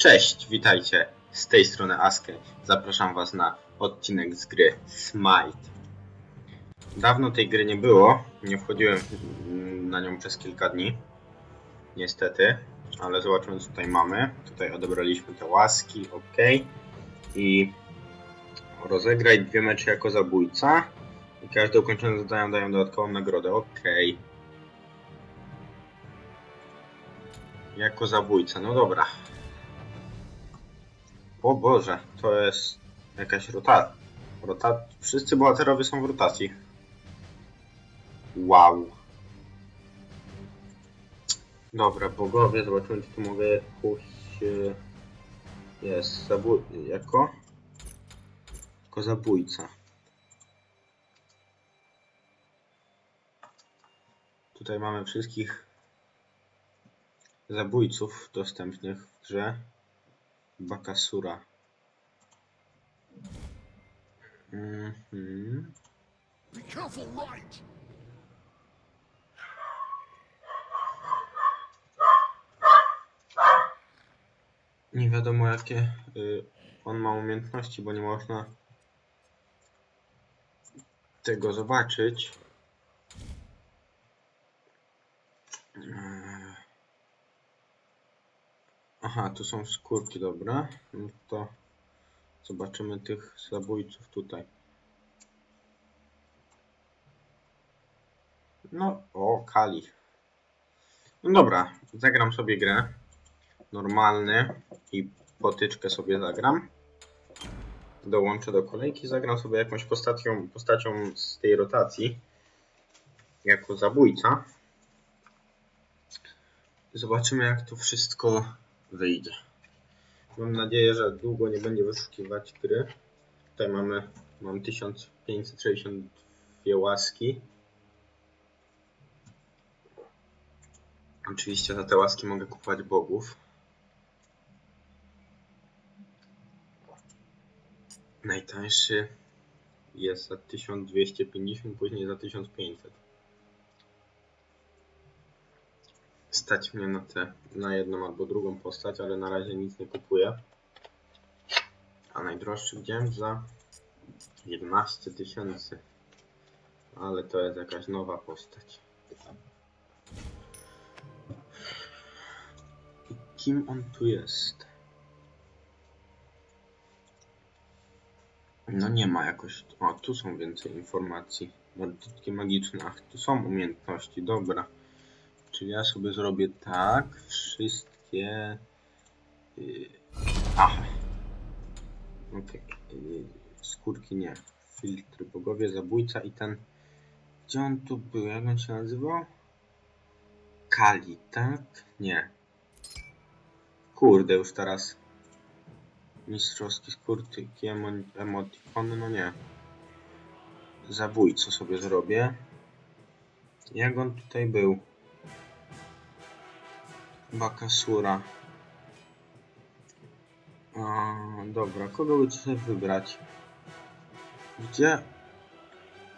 Cześć, witajcie. Z tej strony Aske. Zapraszam was na odcinek z gry Smite. Dawno tej gry nie było. Nie wchodziłem na nią przez kilka dni. Niestety. Ale zobaczmy co tutaj mamy. Tutaj odebraliśmy te łaski, ok. I rozegraj dwie mecze jako zabójca. I każde ukończone zadania dają dodatkową nagrodę, ok. Jako zabójca, no dobra. O Boże, to jest jakaś rota... Rota... Wszyscy bohaterowie są w rotacji. Wow. Dobra, bogowie, zobaczymy czy tu mogę jakąś... e, Jest, zabój... jako? Jako zabójca. Tutaj mamy wszystkich zabójców dostępnych w grze. Bakasura. Mhm. Be careful, light! Nie wiadomo jakie y, on ma umiejętności, bo nie można tego zobaczyć. Aha, tu są skórki, dobra. No to zobaczymy tych zabójców tutaj. No, o, Kali. No dobra, zagram sobie grę. Normalny i potyczkę sobie zagram. Dołączę do kolejki, zagram sobie jakąś postacią, postacią z tej rotacji. Jako zabójca. Zobaczymy jak to wszystko wyjdzie. Mam nadzieję, że długo nie będzie wyszukiwać gry. Tutaj mamy mam 1562 łaski. Oczywiście za te łaski mogę kupować bogów. Najtańszy jest za 1250, później za 1500. Stać mnie na te, na jedną albo drugą postać, ale na razie nic nie kupuję. A najdroższy widziałem za 11 tysięcy. Ale to jest jakaś nowa postać. I kim on tu jest? No nie ma jakoś. O, tu są więcej informacji. Bandytki magiczne. Ach, tu są umiejętności. Dobra. Czyli ja sobie zrobię tak. Wszystkie. Yy... Aha. Okej. Yy, skórki nie. Filtry bogowie, zabójca i ten. Gdzie on tu był? Jak on się nazywał? Kali, tak? Nie. Kurde, już teraz. Mistrzowski skórtyki, emo- no nie. Zabójco sobie zrobię. Jak on tutaj był? Bakasura. A, dobra, kogo by sobie wybrać? Gdzie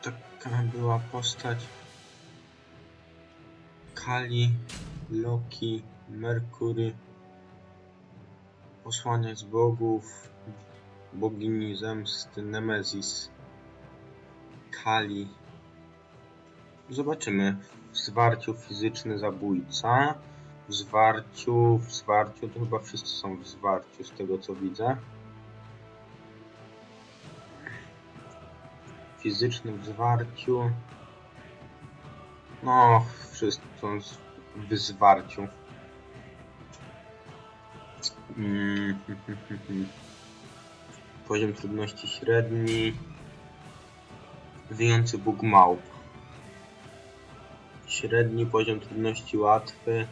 taka była postać? Kali, Loki, Merkury. Posłaniec bogów, bogini zemsty, Nemezis, Kali. Zobaczymy. W zwarciu fizyczny zabójca. W zwarciu, w zwarciu, to chyba wszyscy są w zwarciu z tego co widzę. Fizyczny w zwarciu. No, wszyscy są w zwarciu. Mm, Poziom trudności średni. Wyjący Bóg małp. Średni poziom trudności łatwy.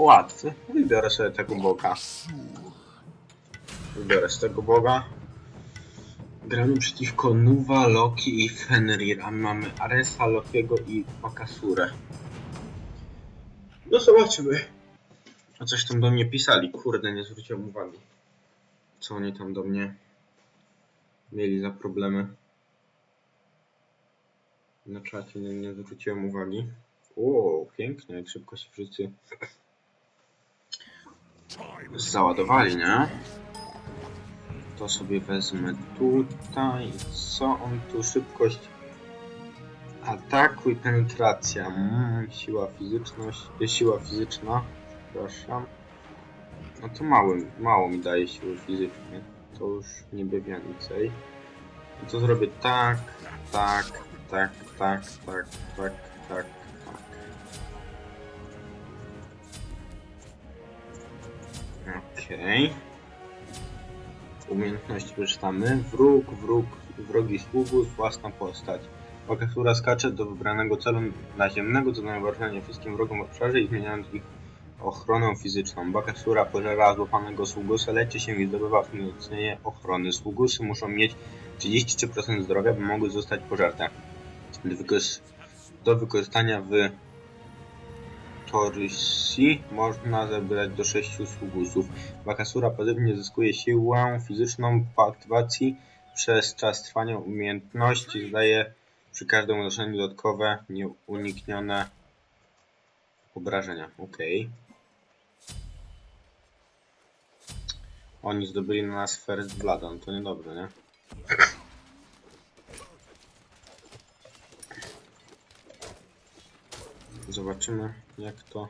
Łatwy. Wybiorę sobie tego boga. Wybiorę z tego boga. Gramy przeciwko Nuwa, Loki i Fenrir. A mamy Aresa, Lokiego i Makasurę. No zobaczymy. A coś tam do mnie pisali. Kurde, nie zwróciłem uwagi. Co oni tam do mnie mieli za problemy. Na czacie nie, nie zwróciłem uwagi. O, pięknie, jak szybko się wszyscy załadowali, nie? To sobie wezmę tutaj. Co on tu? Szybkość. Ataku i penetracja. Mm, siła fizyczność. y, Siła fizyczna. Przepraszam. No to mało, mało mi daje siły fizycznej. To już niby więcej. I to zrobię tak, tak, tak, tak, tak, tak, tak, Okej. Umiejętności przeczytamy. Wróg, wróg, wrogi sługus, własna postać. Oka, która skacze do wybranego celu naziemnego, zadaje obrażenia wszystkim wrogom w obszarze i zmieniając ich ochronę fizyczną. Bakasura pożera złapanego sługusa, leczy się i zdobywa wzmocnienie ochrony. Sługusy muszą mieć 33% zdrowia, by mogły zostać pożarte. Do wykorzystania w Torysi można zebrać do 6 sługusów. Bakasura pozytywnie zyskuje siłę fizyczną po aktywacji przez czas trwania umiejętności. Zdaje przy każdym uderzeniu dodatkowe nieuniknione obrażenia. Okej. Oni zdobyli na nas First Blood, no to niedobrze, nie? Zobaczymy jak to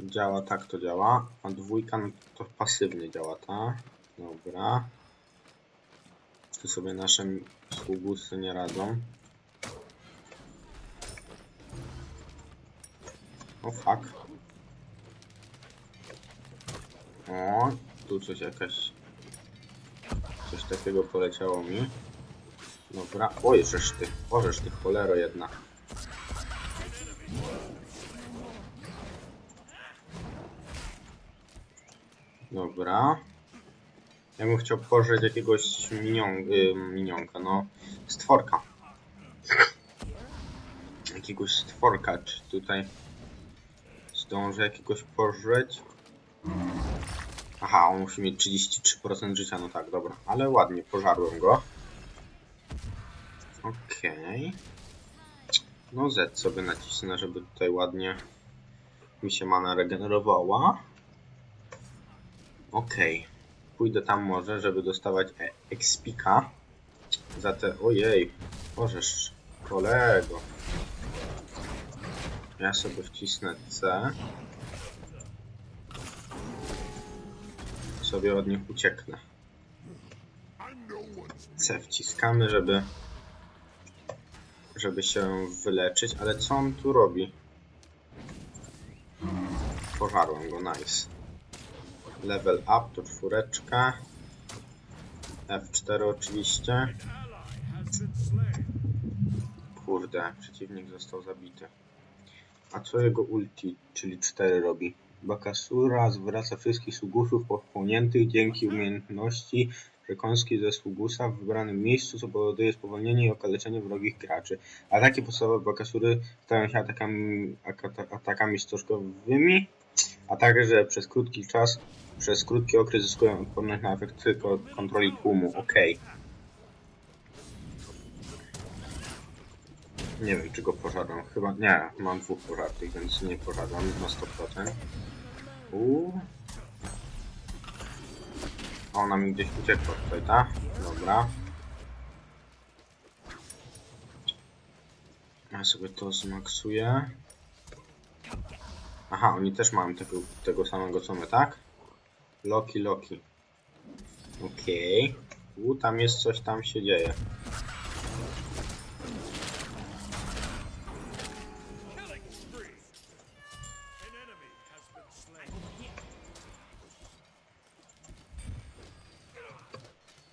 działa. Tak to działa. A dwójka no to pasywnie działa, ta. Dobra. Tu sobie nasze sługusy nie radzą. O fuck. O, tu coś jakaś... Coś takiego poleciało mi. Dobra. Oj, żeż ty. O, ty, cholero jedna. Dobra. Ja bym chciał pożyć jakiegoś minion, y, minionka, no. Stworka. Jakiegoś stworka, czy tutaj zdążę jakiegoś pożyć? Aha, on musi mieć 33% życia, no tak, dobra. Ale ładnie, pożarłem go. Okej. No Z sobie nacisnę, żeby tutaj ładnie mi się mana regenerowała. Okej. Pójdę tam może, żeby dostawać e expika za te... Ojej, możesz, kolego. Ja sobie wcisnę C. Sobie od nich ucieknę. C wciskamy, żeby żeby się wyleczyć, ale co on tu robi? Pożarłem go, nice. Level up to czwóreczka. F4 oczywiście. Kurde, przeciwnik został zabity. A co jego ulti, czyli 4 robi? Bakasura zwraca wszystkich sługusów pochłoniętych dzięki umiejętności przekąski ze sługusa w wybranym miejscu, co powoduje spowolnienie i okaleczenie wrogich graczy. Ataki podstawowe Bakasury stają się atakami, atakami stożkowymi, a także przez krótki czas, przez krótki okres zyskują odporność na efekty ko- kontroli tłumu. Okej. Nie wiem, czy go pożarłem. Chyba nie, mam dwóch pożartych, więc nie pożarłem na 100%. Uuu. A Ona mi gdzieś uciekła tutaj, tak? Dobra. Ja sobie to zmaksuję. Aha, oni też mają tego, tego samego co my, tak? Loki, Loki. Okej. U, tam jest coś, tam się dzieje.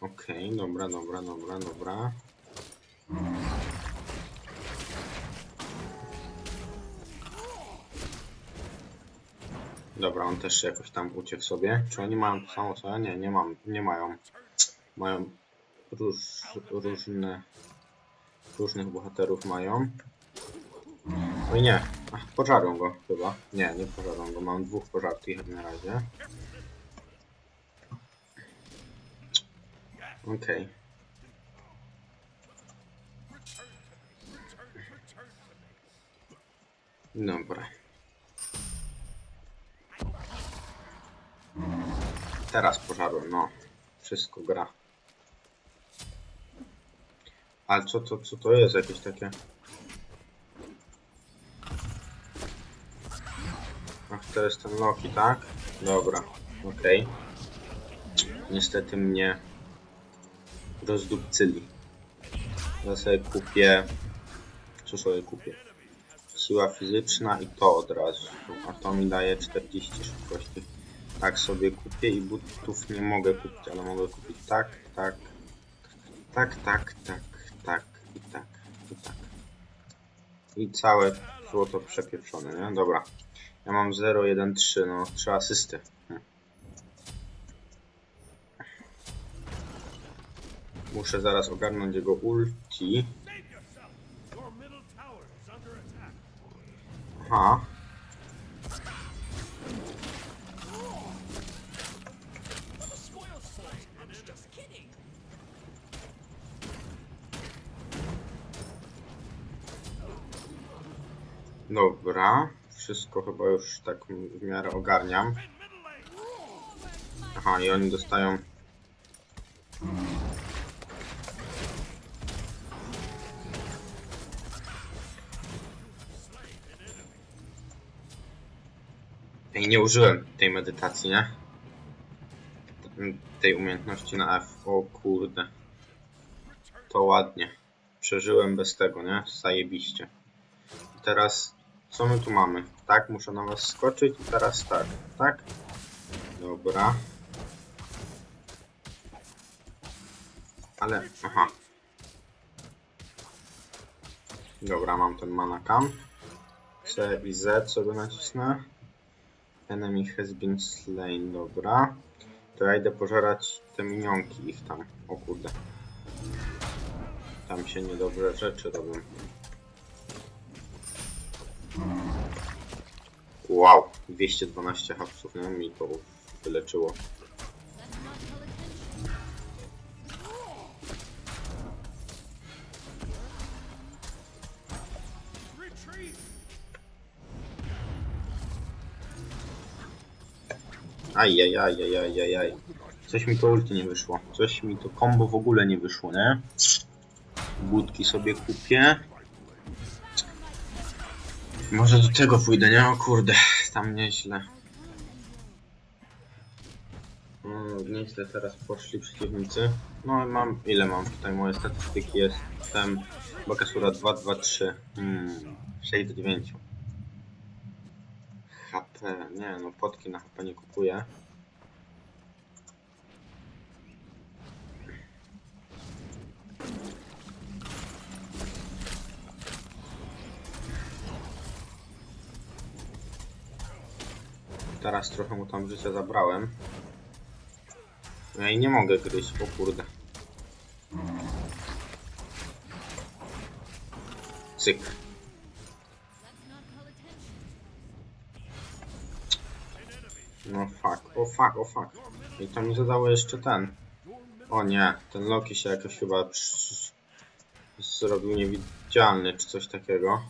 Okej, dobra, dobra, dobra, dobra. Dobra, on też jakoś tam uciekł sobie. Czy oni mają to samo co ja? Nie, nie mam, nie mają. Mają róż, różne, różnych bohaterów mają. Oj nie, Ach, pożarłem go chyba. Nie, nie pożarłem go, mam dwóch pożartych na razie. Okej. Dobra. Teraz pożarłem, no. Wszystko gra. Ale co to, co to jest? Jakieś takie... Ach, to jest ten Loki, tak? Dobra, okej. Niestety mnie rozdupcyli. Ja sobie kupię... Co sobie kupię? Siła fizyczna i to od razu. A to mi daje 40 szybkości. Tak sobie kupię i butów nie mogę kupić, ale mogę kupić tak, tak, tak, tak, tak, tak i tak, i tak. I całe złoto przepieprzone, nie? Dobra. Ja mam 0, 1, 3, no 3 asysty. Hm. Muszę zaraz ogarnąć jego ulti. Save wszystko chyba już tak w miarę ogarniam. Aha, i oni dostają. Ej, nie użyłem tej medytacji, nie? Tej umiejętności na F. O kurde. To ładnie. Przeżyłem bez tego, nie? Zajebiście. Teraz, co my tu mamy? Tak, muszę na was skoczyć i teraz tak, tak? Dobra. Ale, aha. Dobra, mam ten mana camp. C i Z sobie nacisnę. Enemy has been slain, dobra. To ja idę pożerać te minionki ich tam. O kurde. Tam się niedobre rzeczy robią. Wow, 212 hapsów, nie? Mi to wyleczyło. Ajajajajajajaj. Coś mi to ulti nie wyszło. Coś mi to combo w ogóle nie wyszło, nie? Budki sobie kupię. Może do tego pójdę, nie? O kurde, tam nieźle. No, nieźle teraz poszli przeciwnicy. No mam, ile mam tutaj moje statystyki? Jestem Bakasura 2, 2, 3. Hmm, 6 do 9. HP, nie no, potki na HP nie kupuję. Teraz trochę mu tam życia zabrałem. Ja i nie mogę gryźć, o kurde. Cyk. No fuck, o fuck, o fuck. I to mi zadało jeszcze ten. O nie, ten Loki się jakoś chyba zrobił niewidzialny, czy coś takiego.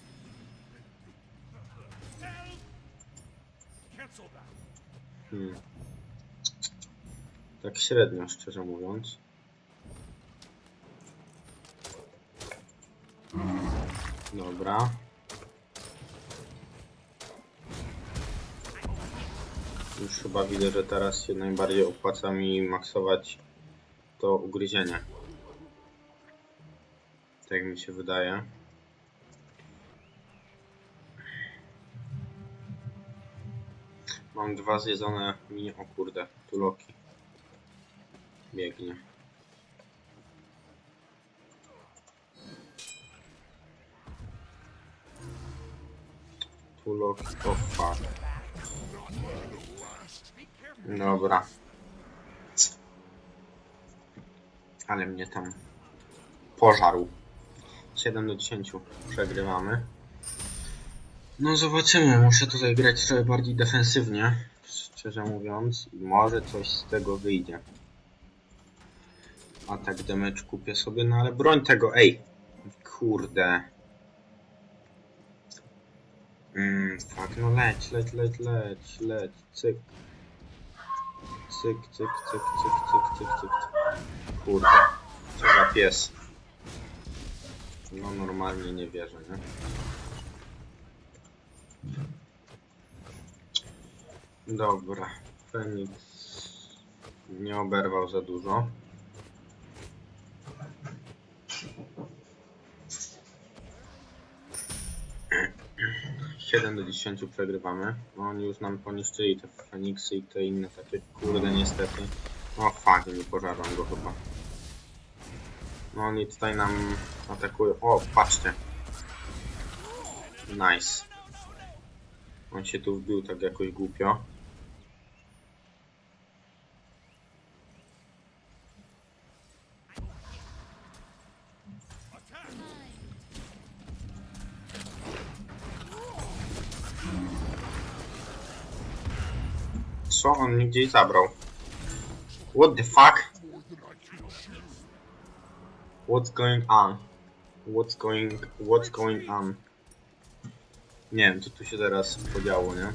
Hmm. Tak średnio, szczerze mówiąc. Dobra. Już chyba widzę, że teraz się najbardziej opłaca mi maksować to ugryzienie. Tak mi się wydaje. Mam dwa zjedzone mini... O kurde, tu Loki. Biegnie. Tu Loki, o. Dobra. Ale mnie tam pożarł. 7 do 10 przegrywamy. No zobaczymy, muszę tutaj grać trochę bardziej defensywnie, szczerze mówiąc, i może coś z tego wyjdzie. Atak damage kupię sobie, no ale broń tego, ej! Kurde. Mm, fuck, no leć, leć, leć, leć, leć, cyk. Cyk, cyk, cyk, cyk, cyk, cyk, cyk. Kurde. Co za pies. No normalnie nie wierzę, nie? Dobra. Feniks nie oberwał za dużo. Siedem do 10 przegrywamy. No oni już nam poniszczyli te Feniksy i te inne takie kurde niestety. O fuck, nie pożarłem go chyba. No oni tutaj nam atakują. O, patrzcie. Nice. On się tu wbił tak jakoś głupio. Co on mi gdzieś zabrał? What the fuck? What's going on? What's going... What's going on? Nie wiem, co tu się teraz podziało, nie?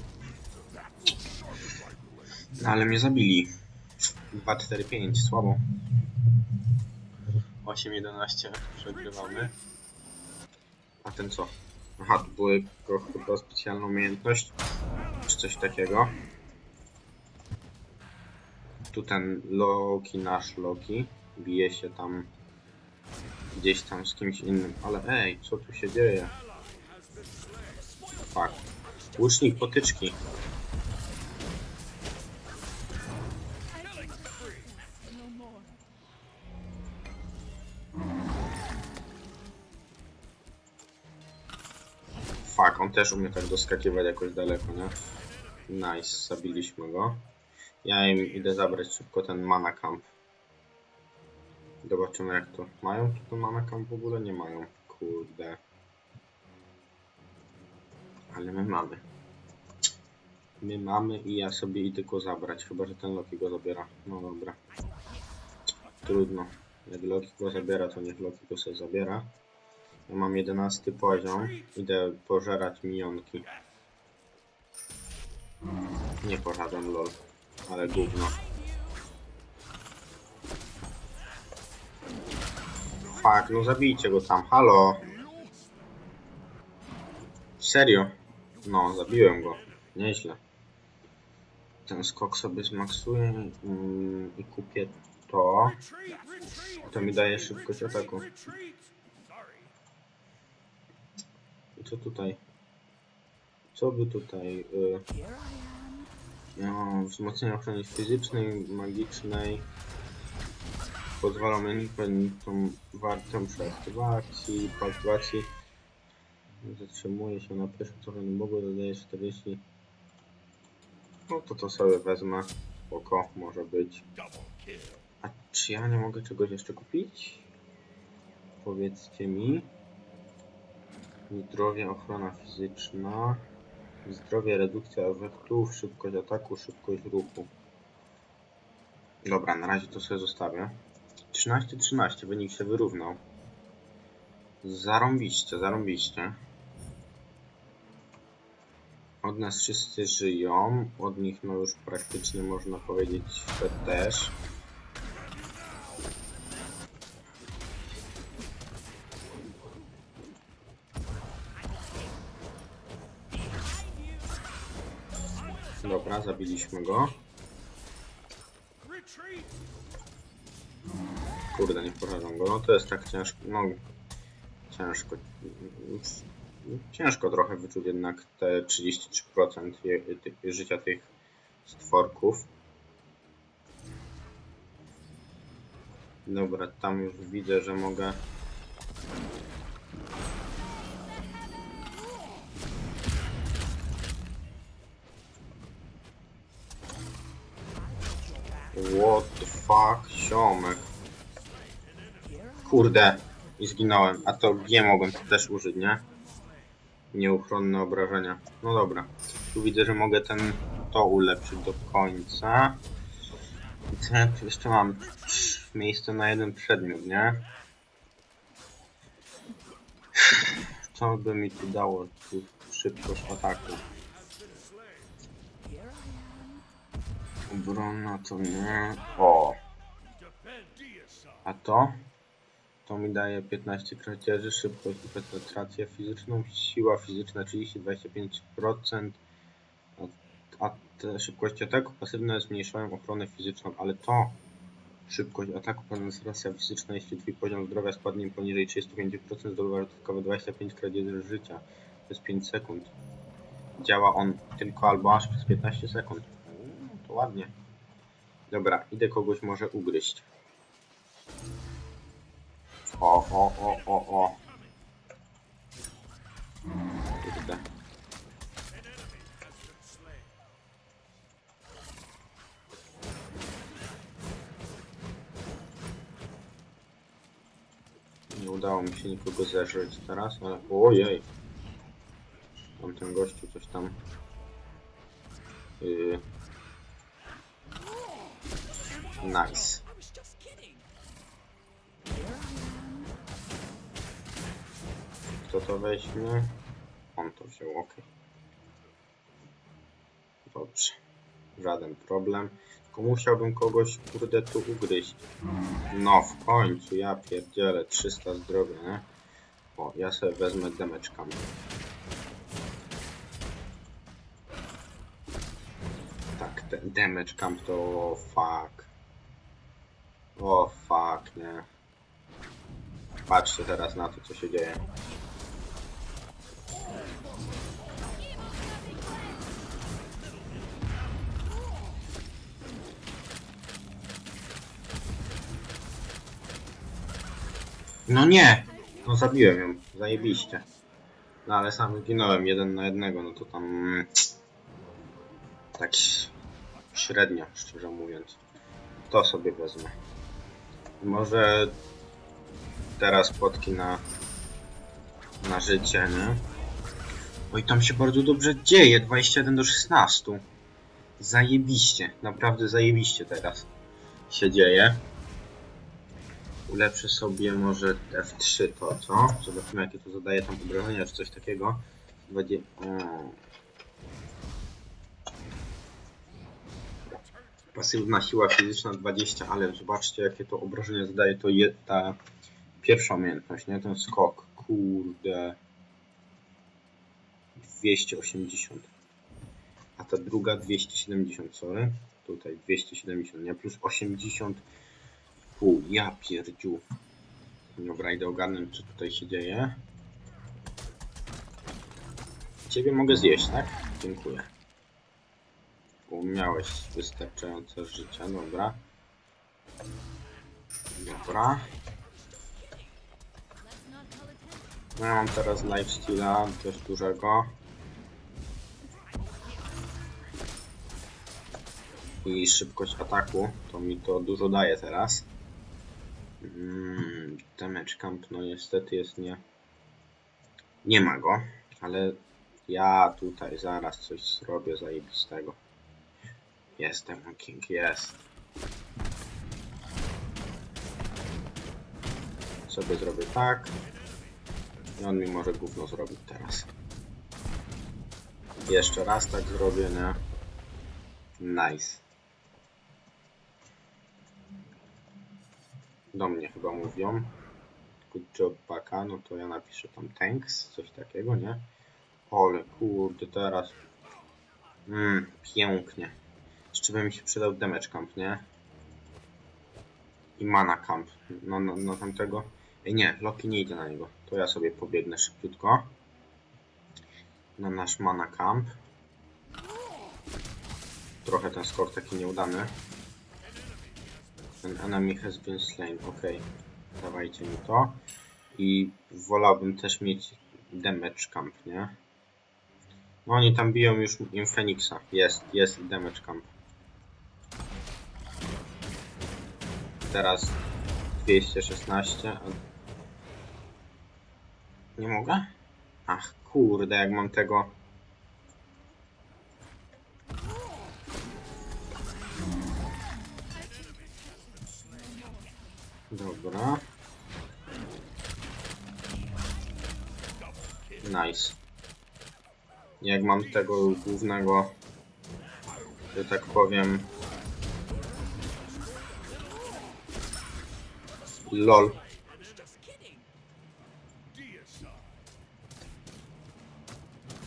No, ale mnie zabili. 2, 4, 5, słabo. 8, 11 przegrywamy. A ten co? Aha, tu były chyba specjalna umiejętność, czy coś takiego. Tu ten Loki, nasz Loki, bije się tam gdzieś tam z kimś innym. Ale ej, co tu się dzieje? Fuck. Łucznik, potyczki. Fuck, on też umie tak doskakiwać jakoś daleko, nie? Nice, zabiliśmy go. Ja im idę zabrać szybko ten mana camp. Zobaczymy jak to. Mają tu ten mana camp w ogóle? Nie mają. Kurde. Ale my mamy. My mamy i ja sobie idę go zabrać. Chyba, że ten Loki go zabiera. No dobra. Trudno. Jak Loki go zabiera, to niech Loki go sobie zabiera. Ja mam 11 poziom. Idę pożerać minionki. Nie pożadam lol. Ale gówno. Fuck, no zabijcie go tam, halo. Serio? No, zabiłem go. Nieźle. Ten skok sobie zmaksuję mm, i kupię to. To mi daje szybkość ataku. I co tutaj? Co by tutaj? Y. no, wzmocnienie ochrony fizycznej, magicznej. Pozwala tą wartą przy aktywacji. Po aktywacji zatrzymuje się na pierwszym trochę bogu, dodaje 40. No to to sobie wezmę. Oko może być. A czy ja nie mogę czegoś jeszcze kupić? Powiedzcie mi. Zdrowie, ochrona fizyczna. Zdrowie, redukcja efektów, szybkość ataku, szybkość ruchu. Dobra, na razie to sobie zostawię. 13-13, wynik się wyrównał. Zarąbiście, zarąbiście. Od nas wszyscy żyją, od nich no już praktycznie można powiedzieć, też. Zabiliśmy go. Kurde, nie porażam go. No to jest tak ciężko. No, ciężko. Ciężko trochę wyczuć jednak te 33% je, ty, życia tych stworków. Dobra, tam już widzę, że mogę. Fuck, siomek. Kurde, i zginąłem. A to G mogłem też użyć, nie? Nieuchronne obrażenia. No dobra. Tu widzę, że mogę ten to ulepszyć do końca. I co tu jeszcze mam? Miejsce na jeden przedmiot, nie? Co by mi tu dało tu szybkość ataku? Obrona to nie. O. a to? To mi daje 15 kradzieży, szybkość i penetrację fizyczną, siła fizyczna 30-25%, a, szybkość ataku pasywne zmniejszają ochronę fizyczną, ale to szybkość ataku penetracja fizyczna, jeśli twój poziom zdrowia spadnie poniżej 35% zdobywa dodatkowe 25 kradzieży życia przez 5 sekund. Działa on tylko albo aż przez 15 sekund. No, to ładnie. Dobra, idę kogoś może ugryźć. O, o, o, o, o. Kurde. An enemy has been slain. Nie udało mi się nikogo Kto to weźmie? On to wziął, ok. Dobrze. Żaden problem. Tylko musiałbym kogoś, kurde, tu ugryźć. No, w końcu, ja pierdzielę, 300 zdrowia, nie? O, ja sobie wezmę demeczkami. Tak, ten damage camp to o, fuck. O fuck, nie. Patrzcie teraz na to, co się dzieje. No nie! No zabiłem ją, zajebiście. No ale sam zginąłem jeden na jednego, no to tam... mm, Tak średnio, szczerze mówiąc. To sobie wezmę. Może teraz potki na, na życie, nie? Oj, tam się bardzo dobrze dzieje, 21 do 16. Zajebiście, naprawdę zajebiście teraz się dzieje. Ulepszę sobie może F3 to, co? Zobaczymy jakie to zadaje tam obrażenia czy coś takiego. Będzie... O. Pasywna siła fizyczna 20, ale zobaczcie jakie to obrażenia zadaje to je, ta pierwsza umiejętność, nie? Ten skok. Kurde. 280. A ta druga 270, sorry. Tutaj 270, nie? Plus 80 pół. Ja pierdziu. Dobra, idę ogarnąć, co tutaj się dzieje. Ciebie mogę zjeść, tak? Dziękuję. Bo miałeś wystarczająco życia, dobra. Dobra. No ja mam teraz lifesteala dość dużego. I szybkość ataku, to mi to dużo daje teraz. Mm, damage camp, no niestety jest nie... Nie ma go, ale ja tutaj zaraz coś zrobię zajebistego. Jest Demon King, jest. Sobie zrobię tak. I on mi może gówno zrobić teraz. Jeszcze raz tak zrobię, nie? Nice. Do mnie chyba mówią. Good job, baka. No to ja napiszę tam thanks, coś takiego, nie? Ole, kurde, teraz. Mmm, pięknie. Jeszcze by mi się przydał damage camp, nie? I mana camp. No, no, no tamtego. Ej, nie, Loki nie idzie na niego. To ja sobie pobiegnę szybciutko. Na nasz mana camp. Trochę ten skok taki nieudany. Ten enemy has been slain. Ok. Dawajcie mi to. I wolałbym też mieć damage camp, nie? No oni tam biją już im Feniksa. Jest, jest damage camp. Teraz 216. a- Nie mogę? Ach, kurde, jak mam tego. Dobra. Nice. Jak mam tego głównego, że tak powiem... LOL.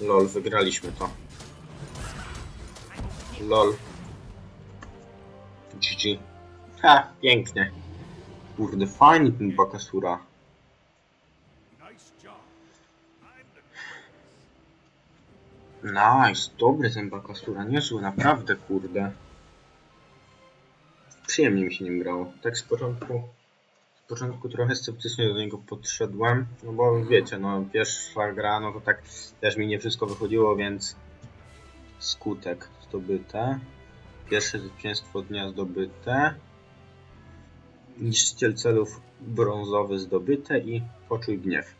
LOL, wygraliśmy to. LOL. GG. Ha, pięknie. Kurde, fajny ten Bakasura. Nice dobry ten Bakasura, niezły, naprawdę, kurde. Przyjemnie mi się nim grało. Tak z początku, z początku trochę sceptycznie do niego podszedłem, no bo wiecie, no pierwsza gra, no to tak też mi nie wszystko wychodziło, więc skutek zdobyte. Pierwsze zwycięstwo dnia zdobyte. Niszczyciel celów brązowy zdobyte i poczuj gniew.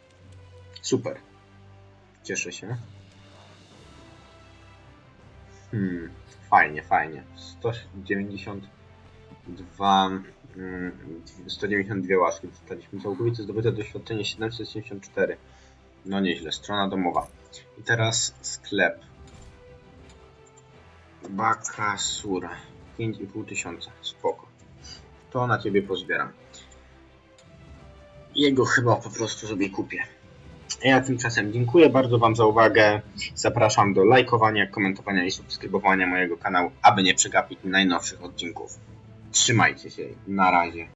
Super. Cieszę się. Hmm, fajnie, fajnie. 192, mm, 192 łaski dostaliśmy. Całkowite zdobyte doświadczenie 774. No nieźle, strona domowa. I teraz sklep. Bakasura. 5,5 tysiąca. Spoko. To na ciebie pozbieram. Jego chyba po prostu sobie kupię. Ja tymczasem dziękuję bardzo Wam za uwagę. Zapraszam do lajkowania, komentowania i subskrybowania mojego kanału, aby nie przegapić najnowszych odcinków. Trzymajcie się. Na razie.